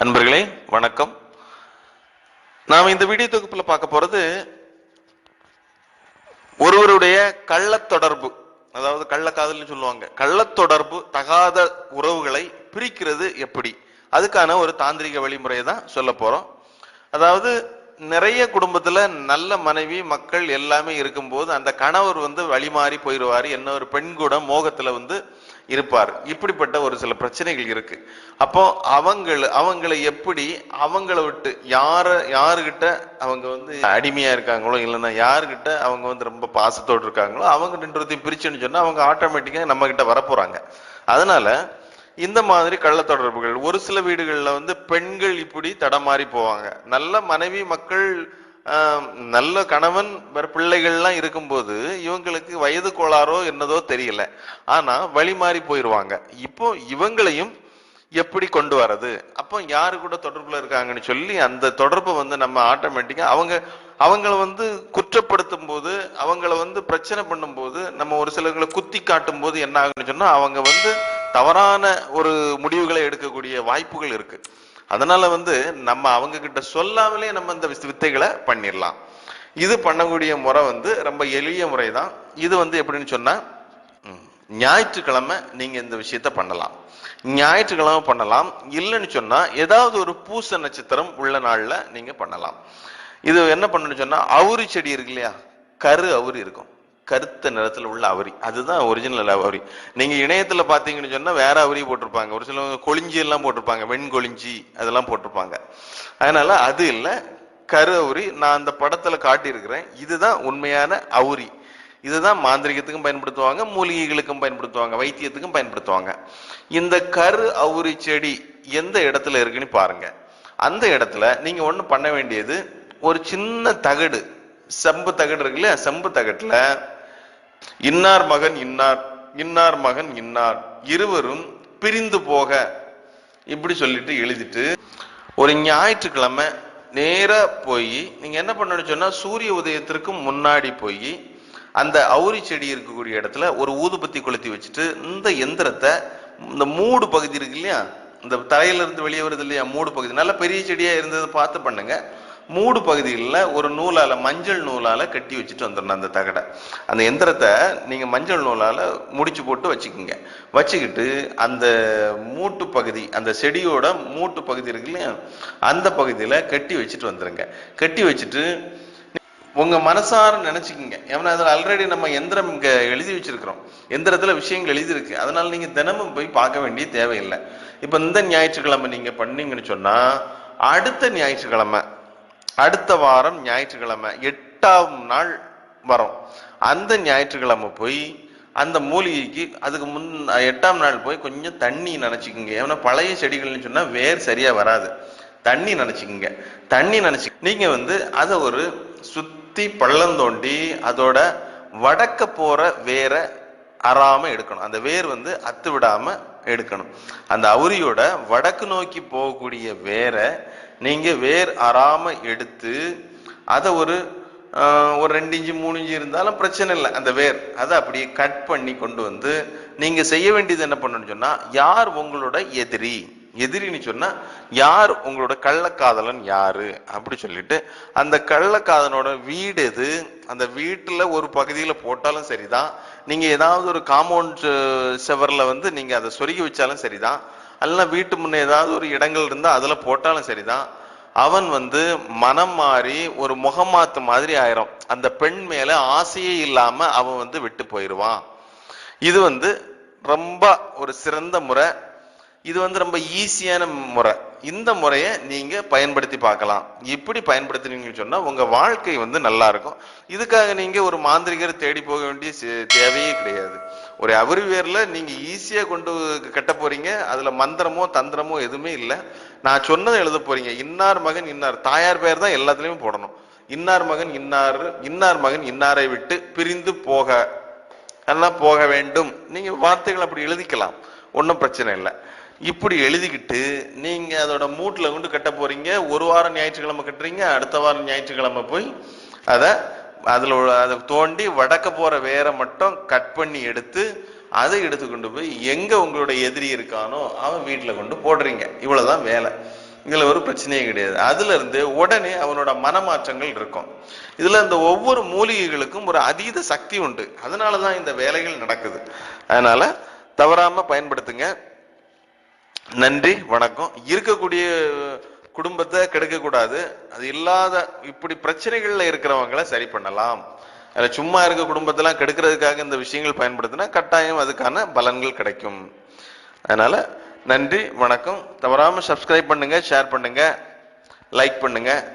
அன்பர்களே வணக்கம். நாம் இந்த வீடியோ தொகுப்புல பார்க்க போறது ஒருவருடைய கள்ள தொடர்பு அதாவது கள்ளக்காதல்னு சொல்லுவாங்க. கள்ளத்தொடர்பு தகாத உறவுகளை பிரிக்கிறது எப்படி? அதுக்கான ஒரு தாந்திரிக வழிமுறையை தான் சொல்ல போறோம். அதாவது நிறைய குடும்பத்துல நல்ல மனைவி மக்கள் எல்லாமே இருக்கும்போது அந்த கணவர் வந்து வழிமாறி போயிடுவாரு. என்ன ஒரு பெண் கூட மோகத்துல வந்து இருப்பார். இப்படிப்பட்ட ஒரு சில பிரச்சனைகள் இருக்கு. அப்போ அவங்கள அவங்களை எப்படி அவங்கள விட்டு யார யாருகிட்ட அவங்க வந்து அடிமையா இருக்காங்களோ இல்லைன்னா யாருகிட்ட அவங்க வந்து ரொம்ப பாசத்தோடு இருக்காங்களோ அவங்க ரெண்டுத்தையும் பிரிச்சுன்னு சொன்னா அவங்க ஆட்டோமேட்டிக்கா நம்ம கிட்ட வரப்போறாங்க. அதனால இந்த மாதிரி கள்ள தொடர்புகள் ஒரு சில வீடுகளில் வந்து பெண்கள் இப்படி தடமாறி போவாங்க. நல்ல மனைவி மக்கள் நல்ல கணவன் பிள்ளைகள்லாம் இருக்கும்போது இவங்களுக்கு வயது கோளாறோ என்னதோ தெரியல. ஆனா வழி மாறி போயிருவாங்க. இப்போ இவங்களையும் எப்படி கொண்டு வர்றது? அப்போ யாரு கூட தொடர்புல இருக்காங்கன்னு சொல்லி அந்த தொடர்பை வந்து நம்ம ஆட்டோமேட்டிக்கா அவங்க அவங்கள வந்து குற்றப்படுத்தும் போது அவங்கள வந்து பிரச்சனை பண்ணும்போது நம்ம ஒரு சிலர்களை குத்தி காட்டும் போது என்ன ஆகுன்னு சொன்னா அவங்க வந்து தவறான ஒரு முடிவுகளை எடுக்கக்கூடிய வாய்ப்புகள் இருக்கு. அதனால வந்து நம்ம அவங்க கிட்ட சொல்லாமலே நம்ம இந்த வித்தைகளை பண்ணிடலாம் இது பண்ணக்கூடிய முறை வந்து ரொம்ப எளிய முறை தான் இது வந்து எப்படின்னு சொன்னால் ஞாயிற்றுக்கிழமை நீங்க இந்த விஷயத்த பண்ணலாம். ஞாயிற்றுக்கிழமை பண்ணலாம். இல்லைன்னு சொன்னா ஏதாவது ஒரு பூச நட்சத்திரம் உள்ள நாள்ல நீங்க பண்ணலாம். இது என்ன பண்ணணும்னு சொன்னா அவுரி செடி இருக்கு இல்லையா? கரு அவுரி இருக்கும். கருத்த நிறத்துல உள்ள அவரி. அதுதான் ஒரிஜினல் அவரி. நீங்க இணையத்துல பாத்தீங்கன்னு சொன்னா வேற அவரி போட்டிருப்பாங்க. ஒரு சிலவங்க கொளிஞ்சி எல்லாம் போட்டிருப்பாங்க. வெண்கொளிஞ்சி அதெல்லாம் போட்டிருப்பாங்க. அதனால அது இல்ல. கரு அவுரி நான் அந்த படத்துல காட்டியிருக்கிறேன். இதுதான் உண்மையான அவுரி. இதுதான் மாந்திரிகத்துக்கும் பயன்படுத்துவாங்க மூலிகைகளுக்கும் பயன்படுத்துவாங்க வைத்தியத்துக்கும் பயன்படுத்துவாங்க. இந்த கரு அவுரி செடி எந்த இடத்துல இருக்குன்னு பாருங்க. அந்த இடத்துல நீங்க ஒண்ணு பண்ண வேண்டியது ஒரு சின்ன தகடு செம்பு தகடு இருக்கு இல்லையா செம்பு தகட்டுல இன்னார் மகன் இன்னார் இன்னார் மகன் இன்னார். இருவரும் பிரிந்து போக. இப்படி சொல்லிட்டு எழுதிட்டு ஒரு ஞாயிற்றுக்கிழமை நேரா போய் நீங்க என்ன பண்ணணும் சொன்னா சூரிய உதயத்திற்கு முன்னாடி போய் அந்த அவுரி செடி இருக்கக்கூடிய இடத்துல ஒரு ஊதுபத்தி கொளுத்தி வச்சுட்டு இந்த எந்திரத்தை இந்த மூடு பகுதி இருக்கு இல்லையா? இந்த தலையில இருந்து வெளியே வருது இல்லையா? மூடு பகுதி. நல்ல பெரிய செடியா இருந்ததை பார்த்து பண்ணுங்க. மூடு பகுதிகளில் ஒரு நூலால் மஞ்சள் நூலால் கட்டி வச்சுட்டு வந்துடணும் அந்த தகடை. அந்த எந்திரத்தை நீங்கள் மஞ்சள் நூலால் முடிச்சு போட்டு வச்சுக்கோங்க. வச்சுக்கிட்டு அந்த மூட்டு பகுதி அந்த செடியோட மூட்டு பகுதி இருக்கு இல்லையா? அந்த பகுதியில் கட்டி வச்சுட்டு வந்துடுங்க கட்டி வச்சுட்டு உங்கள் மனசார நினச்சிக்கிங்க. ஏன்னா அதில் ஆல்ரெடி நம்ம எந்திரம் இங்கே எழுதி வச்சுருக்கிறோம். எந்திரத்தில் விஷயங்கள் எழுதியிருக்கு. அதனால் நீங்கள் தினமும் போய் பார்க்க வேண்டிய தேவையில்லை. இப்போ இந்த ஞாயிற்றுக்கிழமை நீங்கள் பண்ணீங்கன்னு சொன்னால் அடுத்த ஞாயிற்றுக்கிழமை அடுத்த வாரம் ஞாயிற்றுக்கிழமை எட்டாம் நாள் வரும். அந்த ஞாயிற்றுக்கிழமை போய் அந்த மூலிகைக்கு அதுக்கு முன் எட்டாம் நாள் போய் கொஞ்சம் தண்ணி நினைச்சுக்குங்க. ஏன்னா பழைய செடிகள்னு சொன்னால் வேர் சரியாக வராது. தண்ணி நினச்சிக்கோங்க. தண்ணி நினச்சி நீங்கள் வந்து அதை ஒரு சுற்றி பள்ளம் தோண்டி அதோட வடக்க போகிற வேரை அறாமல் எடுக்கணும். அந்த வேர் வந்து அத்து விடாமல் எடுக்கணும். அந்த அவுரியோட வடக்கு நோக்கி போகக்கூடிய வேரை நீங்க வேர் அறாம எடுத்து அதை ஒரு ஒரு ரெண்டு இன்ச்சு மூணு இன்ச்சு இருந்தாலும் பிரச்சனை இல்லை. அந்த வேர் அதை அப்படியே கட் பண்ணி கொண்டு வந்து நீங்க செய்ய வேண்டியது என்ன பண்ணணும்னு சொன்னா யார் உங்களோட எதிரி? எதிரின்னு சொன்னா யார் உங்களோட கள்ளக்காதலன் யாரு? அப்படி சொல்லிட்டு அந்த கள்ளக்காதலனோட வீடு எது? அந்த வீட்டுல ஒரு பகுதியில போட்டாலும் சரிதான். நீங்க ஏதாவது ஒரு காம்பவுண்ட் செவர்ல வந்து நீங்க அதை சொருகி வச்சாலும் சரிதான். அல்ல வீட்டு முன்ன ஏதாவது ஒரு இடங்கள் இருந்தா அதுல போட்டாலும் சரிதான். அவன் வந்து மனம் மாறி ஒரு முகமாத்து மாதிரி ஆயிரும். அந்த பெண் மேல ஆசையே இல்லாம அவன் வந்து விட்டு போயிடுவான் இது வந்து ரொம்ப ஒரு சிறந்த முறை. இது வந்து ரொம்ப ஈஸியான முறை. இந்த முறையை நீங்க பயன்படுத்தி பார்க்கலாம். இப்படி பயன்படுத்தினீங்கன்னு சொன்னா உங்க வாழ்க்கை வந்து நல்லா இருக்கும். இதுக்காக நீங்க ஒரு மாந்திரிகர் தேடி போக வேண்டிய சே- தேவையே கிடையாது. ஒரு அவரிவேர்ல நீங்க ஈஸியா கொண்டு கட்ட போறீங்க. அதுல மந்திரமோ தந்திரமோ எதுவுமே இல்லை. நான் சொன்னதை எழுத போறீங்க. இன்னார் மகன் இன்னார். தாயார் பேர் தான் எல்லாத்துலயுமே போடணும். இன்னார் மகன் இன்னார் இன்னார் மகன் இன்னாரை விட்டு பிரிந்து போக. எல்லாம் போக வேண்டும். நீங்க வார்த்தைகள் அப்படி எழுதிக்கலாம். ஒன்றும் பிரச்சனை இல்லை. இப்படி எழுதிக்கிட்டு நீங்க அதோட மூட்டில் கொண்டு கட்ட போறீங்க. ஒரு வாரம் ஞாயிற்றுக்கிழமை கட்டுறீங்க அடுத்த வாரம் ஞாயிற்றுக்கிழமை போய் அதை அதில் அதை தோண்டி வடக்க போற வேரை மட்டும் கட் பண்ணி எடுத்து அதை எடுத்து கொண்டு போய் எங்க உங்களோட எதிரி இருக்கானோ அவன் வீட்டில் கொண்டு போடுறீங்க. இவ்வளவுதான் வேலை. இதுல ஒரு பிரச்சனையே கிடையாது. அதுல இருந்து உடனே அவனோட மனமாற்றங்கள் இருக்கும். இதுல இந்த ஒவ்வொரு மூலிகைகளுக்கும் ஒரு அதீத சக்தி உண்டு. அதனாலதான் இந்த வேலைகள் நடக்குது. அதனால தவறாம பயன்படுத்துங்க. நன்றி வணக்கம். இருக்கக்கூடிய குடும்பத்தை கெடுக்கக்கூடாது. அது இல்லாத இப்படி பிரச்சனைகள்ல இருக்கிறவங்களை சரி பண்ணலாம். அதில் சும்மா இருக்க குடும்பத்தெல்லாம் கெடுக்கிறதுக்காக இந்த விஷயங்கள் பயன்படுத்தினா கட்டாயம் அதுக்கான பலன்கள் கிடைக்கும். அதனால நன்றி வணக்கம். தவறாமல் சப்ஸ்கிரைப் பண்ணுங்க ஷேர் பண்ணுங்க லைக் பண்ணுங்க.